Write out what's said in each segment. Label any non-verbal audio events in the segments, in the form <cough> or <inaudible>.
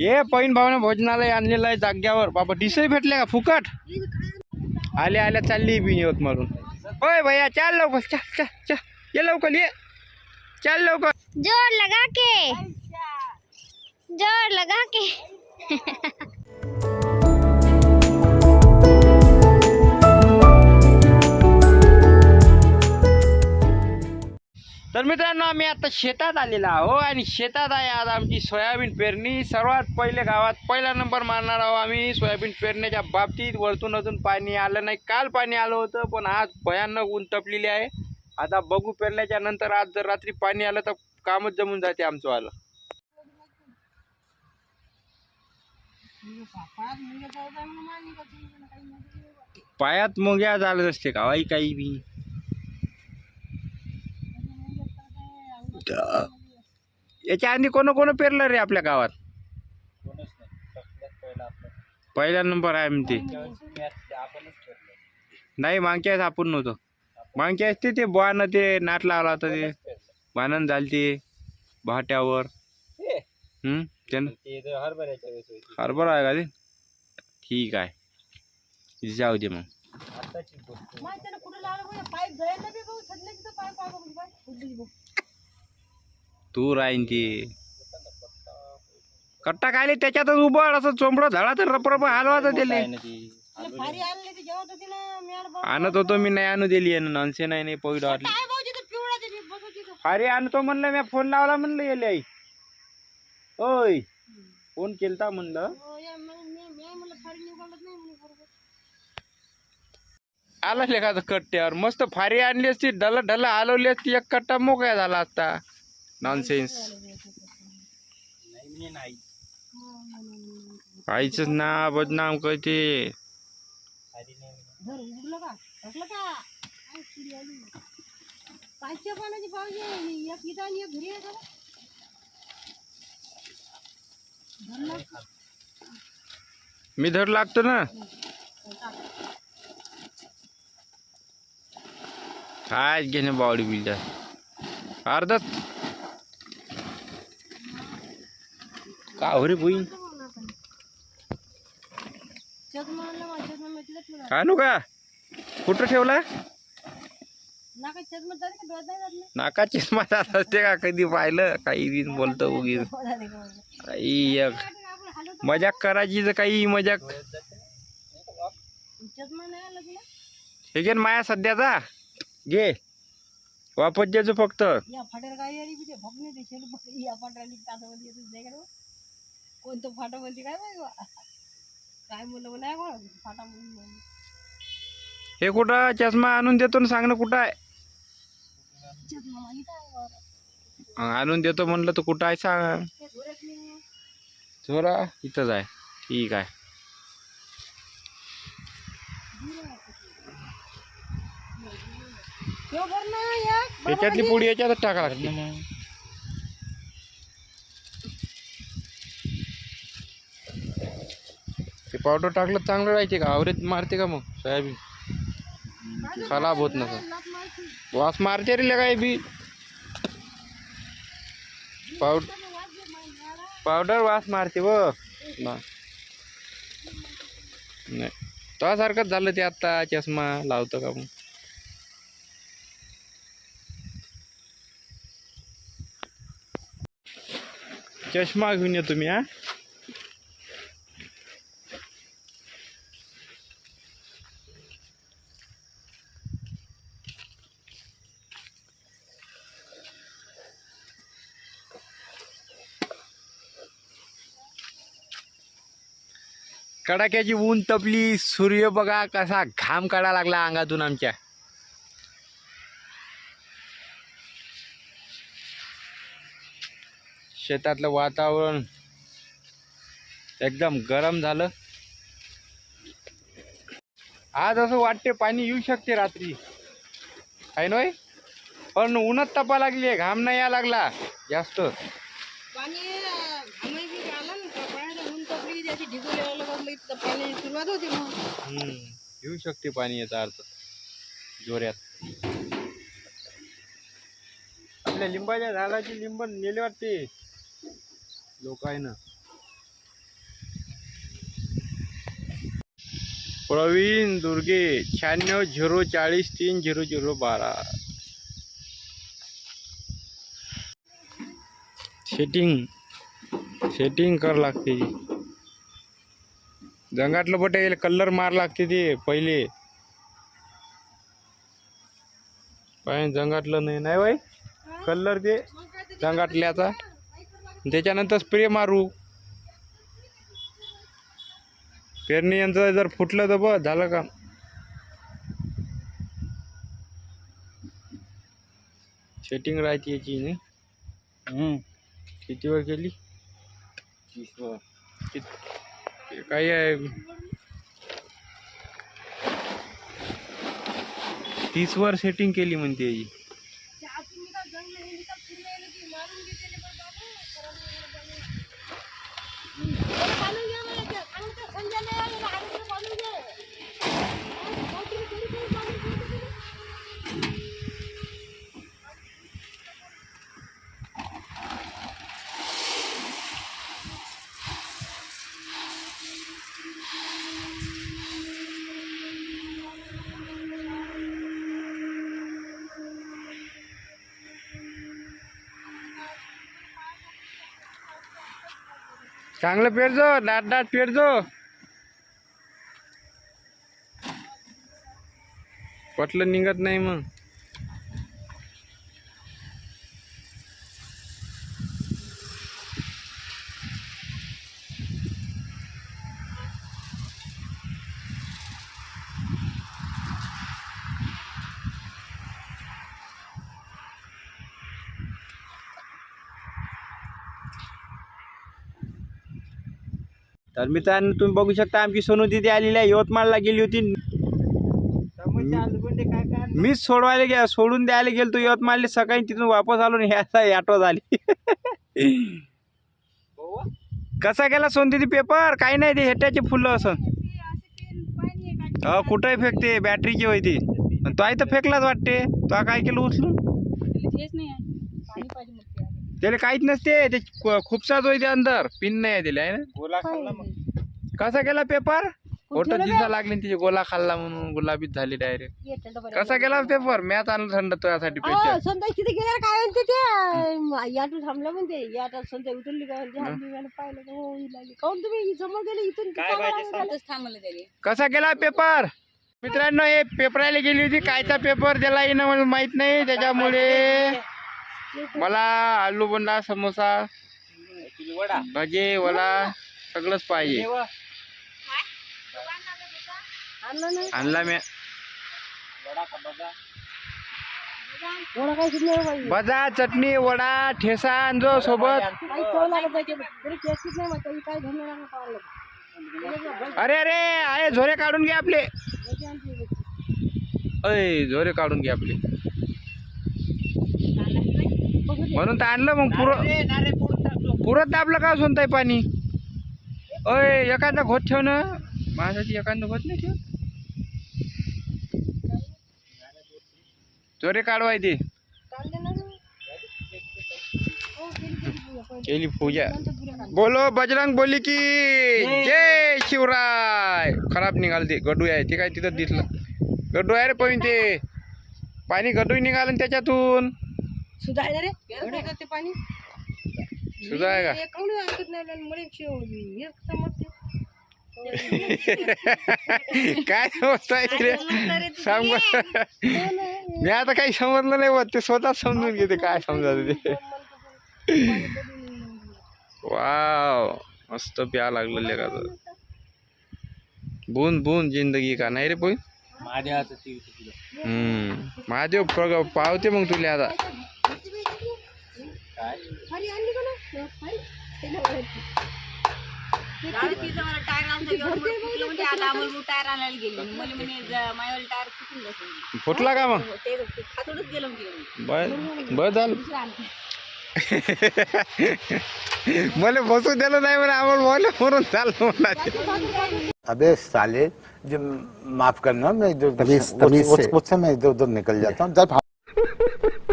ये पैन भावना भोजनालय आणलेलं आहे जाग्यावर. बाबा डिसही भेटले का? फुकट? आल्या आल्या चालली बी यवतमाळून होय भैया चाल लवकर चल चल चल. ये लवकर ये. चल लवकर. जोर लगा के. जोर लगा के. <laughs> तर मित्रांनो आम्ही आता शेतात आलेलो आहो आणि शेतात आहे आज आमची सोयाबीन पेरणी. सर्वात पहिले गावात पहिला नंबर मारणार आहोत आम्ही. सोयाबीन पेरण्याच्या बाबतीत वरतून अजून पाणी आलं नाही. काल पाणी आलं होतं पण आज भयानक ऊन तपलेली आहे. आता बघू पेरल्याच्या नंतर आज जर रात्री पाणी आलं तर कामच जमून जाते आमचं आलं. पायात मुंग्या झालं असते का? वाई काही बी. याच्या आधी कोण कोण पेरलं रे आपल्या गावात? पहिला नंबर आहे म्हणते नाही मागच्या आपण नव्हतो. मागच्या ते ते बुवानं ते नाट लावला होता ते. बाणन झाली ते. भाट्यावर. हरभरा आहे का ते? ठीक आहे. जाऊ दे मग. तू राहीन ती कट्टा खायले त्याच्यातच उभं असं चोंबडं झाला तर रपरप हलवायचं त्याले. आणत होतो. मी नाही आणू दिली आहे नॉनसे नाही नाही वाटली. अरे आणतो म्हणलं मी फोन लावला म्हणलं येले आई. ओय फोन केलता म्हणलं. आला लेखाचं कट्ट्यावर. मस्त फारी आणली असती ढल ढल हलवली असती एक कट्टा मोकळा झाला असता. नॉनसेन्स काहीच ना बदनाम करते. मी धड लागतो ना. काय घेणे बावडी बिल्डर? अर्धाच का हो रे बुई आणू का कुठं ठेवला? नाका चष्मा जात असते का? कधी पाहिलं? काही बी बोलतो उगीच. काही एक. मजाक करायची तर काही मजाक. हे घे माया सध्याचा. घे. वापस द्यायचो फक्त. कोणतं फाटा म्हणते काय माहिती. काय म्हणलं नाही बा फाटा म्हणून हे कुठं? चष्मा आणून देतो ना सांग ना कुठं आहे. अं, आणून देतो म्हणलं तर कुठं आहे सांग. जोरा इथंच आहे. ठीक आहे. ना या. त्याच्यातली पुडी याच्यातच टाका लागते पावडर टाकलं तर चांगलं राहते का? आवरेज मारते का मग? सोयाबीन? खराब होत नका वास मारते रे काय बी. पावड पावडर वास मारते व. नाही. त्यासारखंच झालं ते आता चष्मा लावतो का मग? चष्मा घेऊन येतो मी हा. कडाक्याची ऊन तपली सूर्य बघा कसा घाम काढा लागला अंगातून आमच्या. शेतातलं वातावरण एकदम गरम झालं. आज असं वाटते पाणी येऊ शकते रात्री. आहे नोय पण उन्हात तपा लागली आहे घाम नाही या लागला. जास्त. पाणी सुरुवात होती मग. येऊ शकते पाणी याचा अर्थ. जोऱ्यात आपल्या लिंबाच्या झाडाची लिंब नेले वाटते. लोक आहे ना. प्रवीण दुर्गे शहाण्णव झिरो चाळीस तीन झिरो झिरो बारा. सेटिंग सेटिंग कर लागते. जंगातलं बटे कलर मार लागते ते पहिले. पाय जंगातलं नाही नाही बाई? कलर ते जंगातल्याचा त्याच्यानंतर स्प्रे मारू. पेरणी यंत्र जर फुटलं तर बस झालं का सेटिंग राहते याची नाही? किती वेळ केली? कित- काही आहे. तीस वर सेटिंग केली म्हणते याची चांगलं पेरजो दाट दाट पेरजो पटलं निघत नाही मग तर मित्रांनो तुम्ही बघू शकता आमची सोनू दिदी आलेली आहे. यवतमाळला गेली होती. मीच सोडवायला गे सोडून द्यायला गेलो तो यवतमाळला. सकाळी तिथून वापस आलो आणि ह्याचा ऑटो झाली. कसा गेला सोनदिदी पेपर? काही नाही ते हेट्याचे फुलं असं कुठंही फेकते बॅटरीची होय ती आहे तर फेकलाच वाटते. तो काय केलं उचलून तेच नाही आहे पाणी पाहिजे मग ते आलं. त्याला काहीच नसते ते खुपसाच होय ते अंदर. पिन नाही आहे त्याला आहे ना कसा गेला पेपर? फोटो दिसा लागले तिचे गोला खाल्ला म्हणून गुलाबीत झाली डायरेक्ट. कसा गेला पेपर? मॅथ आणलं थंड तुझ्यासाठी पेपर तिथे काय म्हणते ते? याटू थांबलं म्हणते. याटा उतरली का म्हणते हल्ली पाहिलं का हो ही लागली. काऊन तुम्ही समोर गेले इथून? थांबलं त्याने. कसा गेला पेपर? मित्रांनो हे पेपराला गेली होती कायचा पेपर? त्याला येणं मला माहीत नाही त्याच्यामुळे मला आलू बोंडा समोसा भजे वडा सगळंच पाहिजे. आणलं मी. भजा चटणी वडा ठेसा आणजो सोबत. अरे अरे आहे झोरे काढून घे आपले. अय झोरे काढून घे आपले. म्हणून तर आणलं मग पुरं पुरत दाबलं का सोनताय पाणी? अय एखादा घोट ठेव ना. माझ्यासाठी एखादा घोट नाही ठेव चोरे काढवाय ते केली पूजा. बोलो बजरंग बोली की. जय. शिवराय. खराब निघाल ते. गडू आहे ते काय तिथं दिसलं. गडू आहे रे पण ते पाणी गडू निघालं ना त्याच्यातून. सुधारलं रे. एवढं? का ते पाणी? सुद्धा आहे का हे ऐकत नाही आणि मला शिव हे समजते. <laughs> काय होत रे? सांग. मी आता काही समजलं नाही बघ ते स्वतः समजून घेते काय समजायचं ते. वाव. मस्त प्या लागलं लेखाचं बूंद बूंद जिंदगी का? नाही रे पोई हम्म. महादेव प्रग पावते मग तुला आता. खाली आणली का ना खाली. फुटला का मग? बर. बर झालं. <laughs> मला बसू दिलं नाही म्हणा आम्हाला बोल म्हणून चाललं म्हणा अबे साले जो माफ करना मैं इधर उधर तमीज- मैं इधर उधर निकल जाता हूँ। जब <laughs>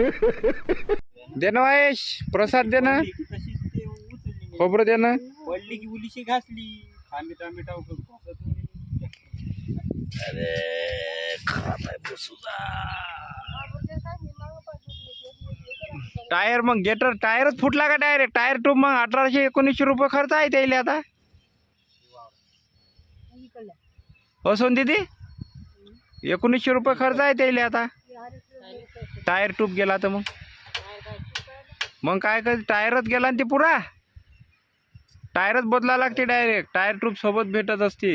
दे ना महेश प्रसाद दे ना. खोबरं दे ना. पडली की उलीशी घासली. टायर मग गेटर टायरच फुटला का डायरेक्ट टायर टूब मग अठराशे एकोणीसशे रुपये खर्च आहे त्याला आता. असून दिदी? एकोणीसशे रुपये खर्च आहे त्याला आता. टायर टूप गेला तर मग? मग काय कर टायरच गेला ना ते पुरा. टायरच बदला लागते डायरेक्ट टायर ट्यूब सोबत भेटत असते.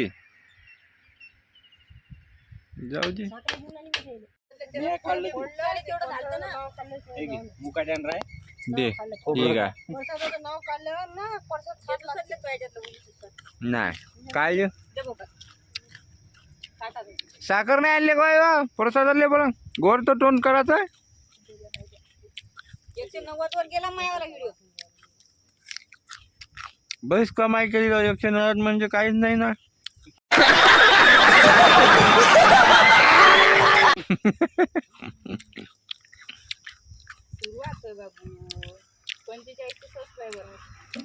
जाऊ दे. ठीक आहे. नाही. काय? साखर नाही आणले काय बा प्रसादाले बरं गोड तर टोन करायचं एकशे नव्वद वर गेला मायावाला व्हिडिओ बरीच कमाई केली राव, एकशे नव्वद म्हणजे काहीच नाही ना. सुरुवात आहे बाबू. पंचेचाळीस सबस्क्रायबर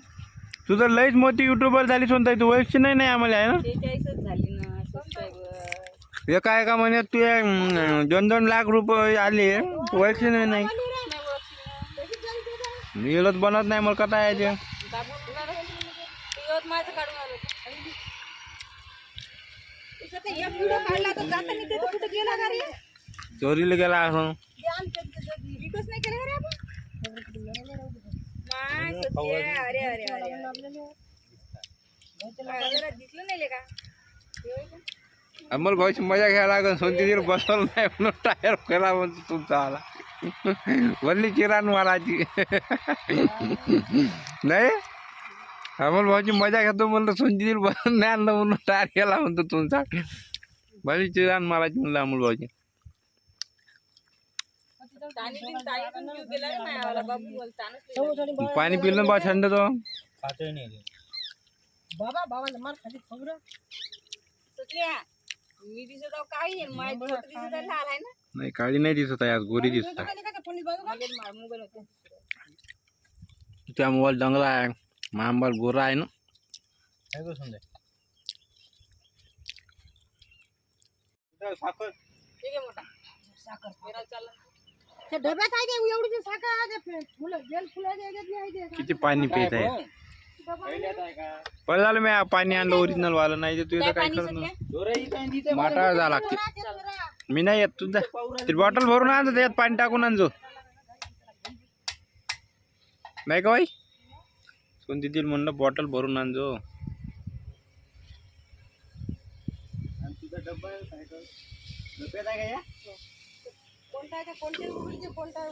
तुझं लईच मोठी युट्यूबर झाली सोनताई तू ओळखची नाही नाही आम्हाला आहे ना? शेहेचाळीसच झाली ना सबस्क्रायबर एका एका महिन्यात तू दोन दोन लाख रुपये आले नाही. नाही ते तर कुठं गेला का रे चोरीला गेला असं विकच नाही केलं का रे आपण माय सत्य अरे अरे अरे जरा दिसलं नाही का अमोल भाऊची मजा घ्यायला लागल सोनतीवर बसवलं नाही म्हणून टायर केला म्हणतो तुमचा आला वल्ली चिरान मारायची नाही अमोल भाऊची मजा घेतो म्हणलं सोनतीवर बसून नाही आणलं म्हणून टायर केला म्हणतो तुमचा भली चिरान मारायची म्हणलं अमोल भाऊची पाणी पिलं बा थंड तो बाबा बाबाला मार खाली खबर मी दिसत आहो काही आहे माझी छोटी दिसत आहे लहान आहे ना नाही काळी नाही दिसत आहे आज गोरी दिसत आहे. त्या मोबाईल डंगला आहे. महांबाल गोरा आहे ना. किती पाणी पित आहे? पळालं मी पाणी आणलं ओरिजिनल वाला. नाही तर तुझं काय करत माटाळ जा लागते मी नाही येत. तुझा ती बॉटल भरून आणतो त्याच्यात पाणी टाकून आणजो नाही का बाई? कोणती दिल म्हणलं बॉटल भरून आणजो कोणता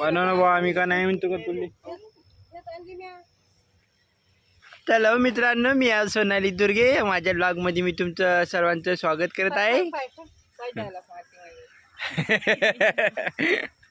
बनवू का बा आम्ही नाही म्हणतो का तुला. हॅलो मित्रांनो मी आज सोनाली दुर्गे. माझ्या ब्लॉगमध्ये मी तुमचं सर्वांचं स्वागत करत आहे. <laughs>